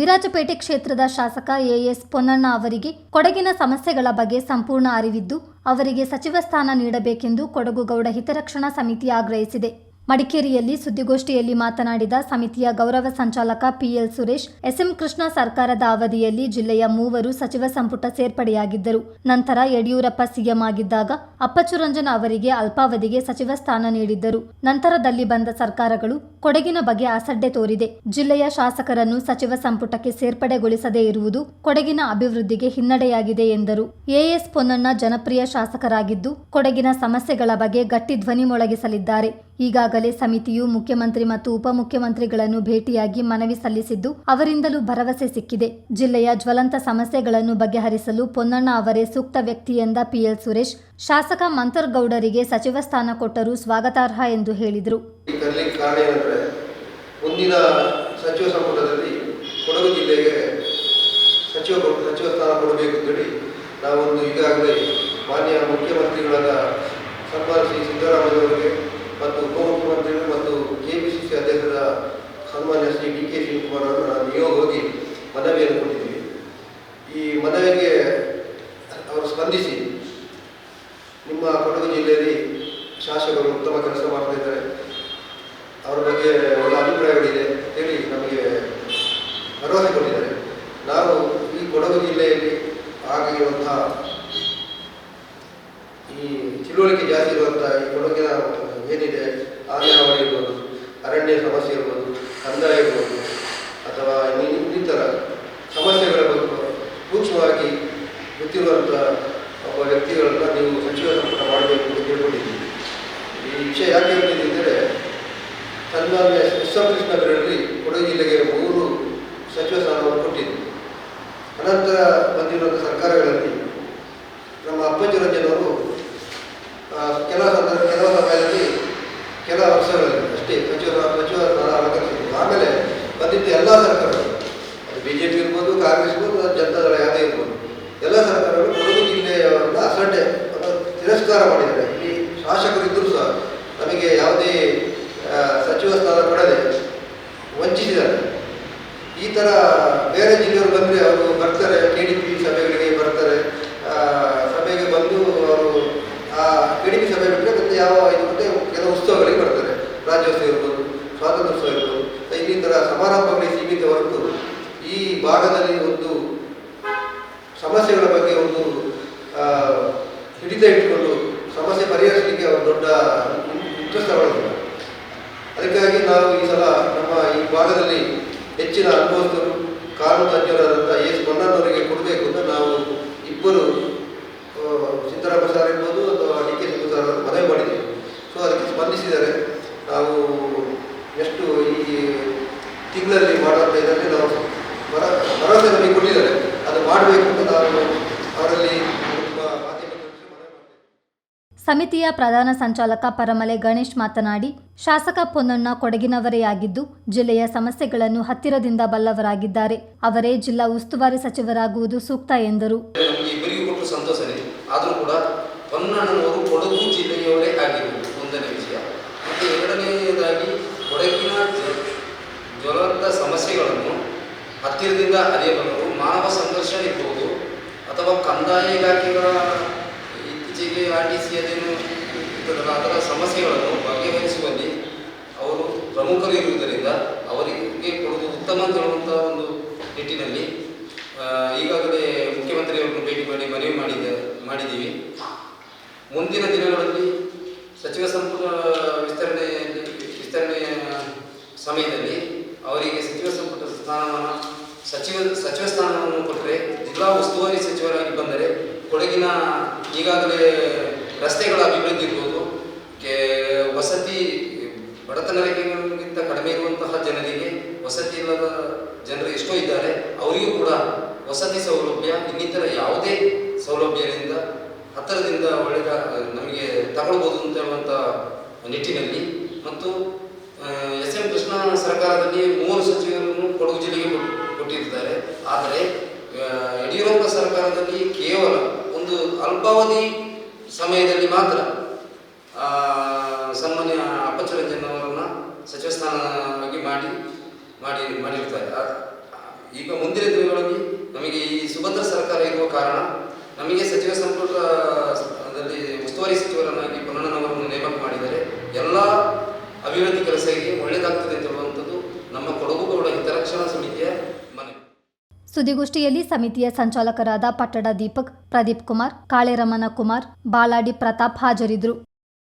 ವಿರಾಜಪೇಟೆ ಕ್ಷೇತ್ರದ ಶಾಸಕ ಎಎಸ್ ಪೊನ್ನಣ್ಣ ಅವರಿಗೆ ಕೊಡಗಿನ ಸಮಸ್ಯೆಗಳ ಬಗ್ಗೆ ಸಂಪೂರ್ಣ ಅರಿವಿದ್ದು, ಅವರಿಗೆ ಸಚಿವ ಸ್ಥಾನ ನೀಡಬೇಕೆಂದು ಕೊಡಗು ಗೌಡ ಹಿತರಕ್ಷಣಾ ಸಮಿತಿ ಆಗ್ರಹಿಸಿದೆ. ಮಡಿಕೇರಿಯಲ್ಲಿ ಸುದ್ದಿಗೋಷ್ಠಿಯಲ್ಲಿ ಮಾತನಾಡಿದ ಸಮಿತಿಯ ಗೌರವ ಸಂಚಾಲಕ ಪಿಎಲ್ ಸುರೇಶ್, ಎಸ್ಎಂ ಕೃಷ್ಣ ಸರ್ಕಾರದ ಅವಧಿಯಲ್ಲಿ ಜಿಲ್ಲೆಯ ಮೂವರು ಸಚಿವ ಸಂಪುಟ ಸೇರ್ಪಡೆಯಾಗಿದ್ದರು. ನಂತರ ಯಡಿಯೂರಪ್ಪ ಸಿಎಂ ಆಗಿದ್ದಾಗ ಅಪ್ಪಚ್ಚು ರಂಜನ್ ಅವರಿಗೆ ಅಲ್ಪಾವಧಿಗೆ ಸಚಿವ ಸ್ಥಾನ ನೀಡಿದ್ದರು. ನಂತರದಲ್ಲಿ ಬಂದ ಸರ್ಕಾರಗಳು ಕೊಡಗಿನ ಬಗ್ಗೆ ಅಸಡ್ಡೆ ತೋರಿದೆ. ಜಿಲ್ಲೆಯ ಶಾಸಕರನ್ನು ಸಚಿವ ಸಂಪುಟಕ್ಕೆ ಸೇರ್ಪಡೆಗೊಳಿಸದೇ ಇರುವುದು ಕೊಡಗಿನ ಅಭಿವೃದ್ಧಿಗೆ ಹಿನ್ನಡೆಯಾಗಿದೆ ಎಂದರು. ಎಎಸ್ ಪೊನ್ನಣ್ಣ ಜನಪ್ರಿಯ ಶಾಸಕರಾಗಿದ್ದು, ಕೊಡಗಿನ ಸಮಸ್ಯೆಗಳ ಬಗ್ಗೆ ಗಟ್ಟಿ ಧ್ವನಿ ಮೊಳಗಿಸಲಿದ್ದಾರೆ ಈಗಾಗಲೇ ಸಮಿತಿಯು ಮುಖ್ಯಮಂತ್ರಿ ಮತ್ತು ಉಪಮುಖ್ಯಮಂತ್ರಿಗಳನ್ನು ಭೇಟಿಯಾಗಿ ಮನವಿ ಸಲ್ಲಿಸಿದ್ದು, ಅವರಿಂದಲೂ ಭರವಸೆ ಸಿಕ್ಕಿದೆ. ಜಿಲ್ಲೆಯ ಜ್ವಲಂತ ಸಮಸ್ಯೆಗಳನ್ನು ಬಗೆಹರಿಸಲು ಪೊನ್ನಣ್ಣ ಅವರೇ ಸೂಕ್ತ ವ್ಯಕ್ತಿ ಎಂದ ಪಿಎಲ್ ಸುರೇಶ್, ಶಾಸಕ ಮಂತರ್ಗೌಡರಿಗೆ ಸಚಿವ ಸ್ಥಾನ ಕೊಟ್ಟರೂ ಸ್ವಾಗತಾರ್ಹ ಎಂದು ಹೇಳಿದರು. ಮುಂದಿನ ಸಚಿವ ಸಂಪುಟದಲ್ಲಿ ಕೊಡಗು ಜಿಲ್ಲೆಗೆ ಸಚಿವ ಸ್ಥಾನ ಕೊಡಬೇಕು ನಾವೊಂದು ಈಗಾಗಲೇ ಮಾನ್ಯ ಮುಖ್ಯಮಂತ್ರಿಗಳಾದ ಸನ್ಮಾನಿಸಿ ಶ್ರೀ ಸಿದ್ದರಾಮಯ್ಯವರಿಗೆ ಮತ್ತು ಉಪಮುಖ್ಯಮಂತ್ರಿಗಳು ಮತ್ತು ಕೆ ಪಿ ಸಿ ಸಿ ಅಧ್ಯಕ್ಷರ ಸನ್ಮಾನ್ಯ ಶ್ರೀ ಡಿ ಕೆ ಶಿವಕುಮಾರ್ ಅವರು ನಾನು ನಿಯೋಗವಾಗಿ ಮನವಿಯನ್ನು ಕೊಟ್ಟಿದ್ದೀವಿ ಈ ಮನವಿಗೆ ಅವರು ಸ್ಪಂದಿಸಿ ನಿಮ್ಮ ಕೊಡಗು ಜಿಲ್ಲೆಯಲ್ಲಿ ಶಾಸಕರು ಉತ್ತಮ ಕೆಲಸ ಮಾಡ್ತಾ ಇದ್ದಾರೆ. ಅವರ ಬಗ್ಗೆ ಒಳ್ಳೆ ಅಭಿಪ್ರಾಯಗಳಿದೆ ಹೇಳಿ ನಮಗೆ ಭರವಸೆ ಕೊಟ್ಟಿದ್ದಾರೆ. ನಾವು ಈ ಕೊಡಗು ಜಿಲ್ಲೆಯಲ್ಲಿ ಆಗಿರುವಂತಹ ಈ ತಿಳುವಳಿಕೆ ಜಾಸ್ತಿ ಇರುವಂತಹ ಈ ಕೊಡಗಿನ ಏನಿದೆ ಆನೆಹಾವಳಿ ಇರ್ಬೋದು, ಅರಣ್ಯ ಸಮಸ್ಯೆ ಇರ್ಬೋದು ಕಂದಾಯ ಇರ್ಬೋದು ಅಥವಾ ಇನ್ನು ಇನ್ನಿತರ ಸಮಸ್ಯೆಗಳ ಬಗ್ಗೆ ಸೂಕ್ಷ್ಮವಾಗಿ ಗೊತ್ತಿರುವಂಥ ಒಬ್ಬ ವ್ಯಕ್ತಿಗಳನ್ನು ನೀವು ಸಚಿವ ಸಂಪುಟ ಮಾಡಬೇಕು ಅಂತ ಕೇಳ್ಕೊಂಡಿದ್ದೀವಿ ಈ ವಿಷಯ ಯಾಕೆ ಹೇಳ್ತಿದ್ದೀನಿ ಅಂದರೆ ಸನ್ಮಾನ್ಯ ಎಸ್ ಕೊಡಗು ಜಿಲ್ಲೆಗೆ ಮೂರು ಸಚಿವ ಸ್ಥಾನವನ್ನು ಕೊಟ್ಟಿದ್ದು. ಅನಂತರ ಬಂದಿರುವಂಥ ಸರ್ಕಾರಗಳಲ್ಲಿ ನಮ್ಮ ಅಪ್ಪಚ್ಚು ರಂಜನವರು ಕೆಲವು ಕೆಲ ಸಂದರ್ಭ ಕೆಲವು ಸಮಯದಲ್ಲಿ ಕೆಲ ವರ್ಷಗಳಲ್ಲಿ ಅಷ್ಟೇ ಸಚಿವ ಸಚಿವ ಸ್ಥಾನ ಅಲಂಕರಿಸಿದ್ರು ಆಮೇಲೆ ಬಂದಿದ್ದ ಎಲ್ಲ ಸರ್ಕಾರಗಳು ಅದು ಬಿ ಜೆ ಪಿ ಇರ್ಬೋದು ಕಾಂಗ್ರೆಸ್ ಇರ್ಬೋದು ಅಥವಾ ಜನತಾದಳ ಯಾವುದೇ ಇರ್ಬೋದು ಎಲ್ಲ ಸರ್ಕಾರಗಳು ಕೊಡಗು ಜಿಲ್ಲೆಯವರನ್ನ ಅಸಡ್ಡೆ ಅಥವಾ ತಿರಸ್ಕಾರ ಮಾಡಿದ್ದಾರೆ. ಇಲ್ಲಿ ಶಾಸಕರು ಇದ್ದರೂ ಸಹ ನಮಗೆ ಯಾವುದೇ ಸಚಿವ ಸ್ಥಾನ ಕೊಡದೆ ವಂಚಿಸಿದ್ದಾರೆ. ಈ ಥರ ಬೇರೆ ಜಿಲ್ಲೆಯವರು ಬಂದರೆ ಅವರು ಬರ್ತಾರೆ ಕೆ ಡಿ ಪಿ ಸಭೆಗಳಿಗೆ ಬರ್ತಾರೆ. ಸಭೆಗೆ ಬಂದು ಅವರು ಆ ಕೆ ಡಿ ಪಿ ಸಭೆ ಬಿಟ್ಟರೆ ಮತ್ತೆ ಯಾವ ಇದು ಮತ್ತೆ ಕೆಲವು ಉತ್ಸವಗಳಿಗೆ ಬರ್ತಾರೆ. ರಾಜ್ಯೋತ್ಸವ ಇರ್ಬೋದು, ಸ್ವಾತಂತ್ರ್ಯೋತ್ಸವ ಇರ್ಬೋದು ಇನ್ನಿತರ ಸಮಾರಂಭಗಳಿಗೆ ಸೀಮಿತ ಹೊರತು ಈ ಭಾಗದಲ್ಲಿ ಒಂದು ಸಮಸ್ಯೆಗಳ ಬಗ್ಗೆ ಒಂದು ಹಿಡಿತ ಇಟ್ಟುಕೊಂಡು ಪರಿಹರಿಸಲಿಕ್ಕೆ ಅವರು ದೊಡ್ಡ ಇಂಟ್ರೆಸ್ಟ್ ಅದಕ್ಕಾಗಿ ನಾವು ಈ ಸಲ ನಮ್ಮ ಈ ಭಾಗದಲ್ಲಿ ಹೆಚ್ಚಿನ ಅನುಭವಸ್ಥರು, ಕಾನೂನು ತಜ್ಞರಾದಂಥ ಎಸ್ ಪೊನ್ನಣ್ಣವರಿಗೆ ಕೊಡಬೇಕು ಅಂತ ನಾವು ಇಬ್ಬರು ಸಿದ್ದರಾಮಯ್ಯ ಸರ್ ಇರ್ಬೋದು ಅಥವಾ ಡಿ ಕೆ ಶಿವ ಸರ್ ಮನವಿ ಮಾಡಿದ್ದೀವಿ. ಸೊ ಅದಕ್ಕೆ ಸ್ಪಂದಿಸಿದರೆ ನಾವು ಎಷ್ಟು ಈ ತಿಂಗಳಲ್ಲಿ ಮಾಡುವಂಥ ಇದರಲ್ಲಿ ನಾವು ಭರ ಭರವಸೆ ನಮಗೆ ಕೊಟ್ಟಿದ್ದಾರೆ ಅದು ಮಾಡಬೇಕು ಅಂತ ನಾವು ಅವರಲ್ಲಿ ನಿಮ್ಮ ಮಾಧ್ಯಮದ ಮನವಿ ಮಾಡ್ತೇವೆ ಸಮಿತಿಯ ಪ್ರಧಾನ ಸಂಚಾಲಕ ಪರಮಲೆ ಗಣೇಶ್ ಮಾತನಾಡಿ, ಶಾಸಕ ಪೊನ್ನಣ್ಣ ಕೊಡಗಿನವರೇ ಆಗಿದ್ದು ಜಿಲ್ಲೆಯ ಸಮಸ್ಯೆಗಳನ್ನು ಹತ್ತಿರದಿಂದ ಬಲ್ಲವರಾಗಿದ್ದಾರೆ. ಅವರೇ ಜಿಲ್ಲಾ ಉಸ್ತುವಾರಿ ಸಚಿವರಾಗುವುದು ಸೂಕ್ತ ಎಂದರು. ಸಮಸ್ಯೆಗಳನ್ನು ಹತ್ತಿರದಿಂದ ಅರಿಯಬಲ್ಲರು ಮಾನವ ಸಂಘರ್ಷ ಇರಬಹುದು ಅಥವಾ ಕಂದಾಯ ಇಲಾಖೆಗಳ ಇತ್ತೀಚೆಗೆ ಆರ್ ಟಿ ಸಿ ಅದೇನು ಅದರ ಸಮಸ್ಯೆಗಳನ್ನು ಬಗೆಹರಿಸುವಲ್ಲಿ ಅವರು ಪ್ರಮುಖರು ಇರುವುದರಿಂದ ಅವರಿಗೆ ಕೊಡುವುದು ಉತ್ತಮ ಅಂತ ಹೇಳುವಂಥ ಒಂದು ನಿಟ್ಟಿನಲ್ಲಿ ಈಗಾಗಲೇ ಮುಖ್ಯಮಂತ್ರಿಯವರನ್ನು ಭೇಟಿ ಮಾಡಿ, ಮನವಿ ಮಾಡಿದ, ಮಾಡಿದ್ದೀವಿ. ಮುಂದಿನ ದಿನಗಳಲ್ಲಿ ಸಚಿವ ಸಂಪುಟ ವಿಸ್ತರಣೆಯಲ್ಲಿ ವಿಸ್ತರಣೆಯ ಸಮಯದಲ್ಲಿ ಅವರಿಗೆ ಸಚಿವ ಸಂಪುಟ ಸ್ಥಾನಮಾನ, ಸಚಿವ ಸಚಿವ ಸ್ಥಾನವನ್ನು ಕೊಟ್ಟರೆ ಜಿಲ್ಲಾ ಉಸ್ತುವಾರಿ ಸಚಿವರಾಗಿ ಬಂದರೆ ಕೊಡಗಿನ ಈಗಾಗಲೇ ರಸ್ತೆಗಳ ಅಭಿವೃದ್ಧಿ ಇರ್ಬೋದು, ಕೆ- ವಸತಿ ರೇಖೆಗಳಿಗಿಂತ ಕಡಿಮೆ ಇರುವಂತಹ ಜನರಿಗೆ ವಸತಿ ಇಲ್ಲದ ಜನರು ಎಷ್ಟೋ ಇದ್ದಾರೆ, ಅವರಿಗೂ ಕೂಡ ವಸತಿ ಸೌಲಭ್ಯ, ಇನ್ನಿತರ ಯಾವುದೇ ಸೌಲಭ್ಯದಿಂದ ಹತ್ತಿರದಿಂದ ಒಳ್ಳೆಯ ನಮಗೆ ತಗೊಳ್ಬೋದು ಅಂತ ಹೇಳುವಂಥ ನಿಟ್ಟಿನಲ್ಲಿ. ಮತ್ತು ಎಸ್ ಎಂ ಕೃಷ್ಣ ಸರ್ಕಾರದಲ್ಲಿ ಮೂವರು ಸಚಿವರನ್ನು ಕೊಡಗು ಜಿಲ್ಲೆಗೆ ಕೊಟ್- ಕೊಟ್ಟಿರ್ತಾರೆ ಆದರೆ ಯಡಿಯೂರಪ್ಪ ಸರ್ಕಾರದಲ್ಲಿ ಕೇವಲ ಒಂದು ಅಲ್ಪಾವಧಿ ಸಮಯದಲ್ಲಿ ಮಾತ್ರ ಸನ್ಮಾನ್ಯ ಅಪ್ಪಚ್ಚರಂಜನ್ ಅವರನ್ನ ಸಚಿವ ಸ್ಥಾನವಾಗಿ ಮಾಡಿ ಮಾಡಿ, ಮಾಡಿರ್ತಾರೆ. ಈಗ ಮುಂದಿನ ದಿನಗಳಲ್ಲಿ ನಮಗೆ ಈ ಸುಭದ್ರ ಸರ್ಕಾರ ಇರುವ ಕಾರಣ ನಮಗೆ ಸಚಿವ ಸಂಪುಟದಲ್ಲಿ ಉಸ್ತುವಾರಿ ಸಚಿವರನ್ನಾಗಿ ಪೊನ್ನಣ್ಣನವರನ್ನು ನೇಮಕ ಮಾಡಿದರೆ ಎಲ್ಲ ಅಭಿವೃದ್ಧಿ ಕೆಲಸಕ್ಕೆ ಒಳ್ಳೆಯದಾಗ್ತದೆ ಅಂತ ಹೇಳುವಂಥದ್ದು ನಮ್ಮ ಕೊಡಗು ಗೌಡ ಹಿತರಕ್ಷಣಾ ಸಮಿತಿಯ ಸುದ್ದಿಗೋಷ್ಠಿಯಲ್ಲಿ ಸಮಿತಿಯ ಸಂಚಾಲಕರಾದ ಪಟ್ಟಡ ದೀಪಕ್ ಪ್ರದೀಪ್ ಕುಮಾರ್ ಕಾಳೆರಮನ ಕುಮಾರ್ ಬಾಲಾಡಿ ಪ್ರತಾಪ್ ಹಾಜರಿದ್ದರು.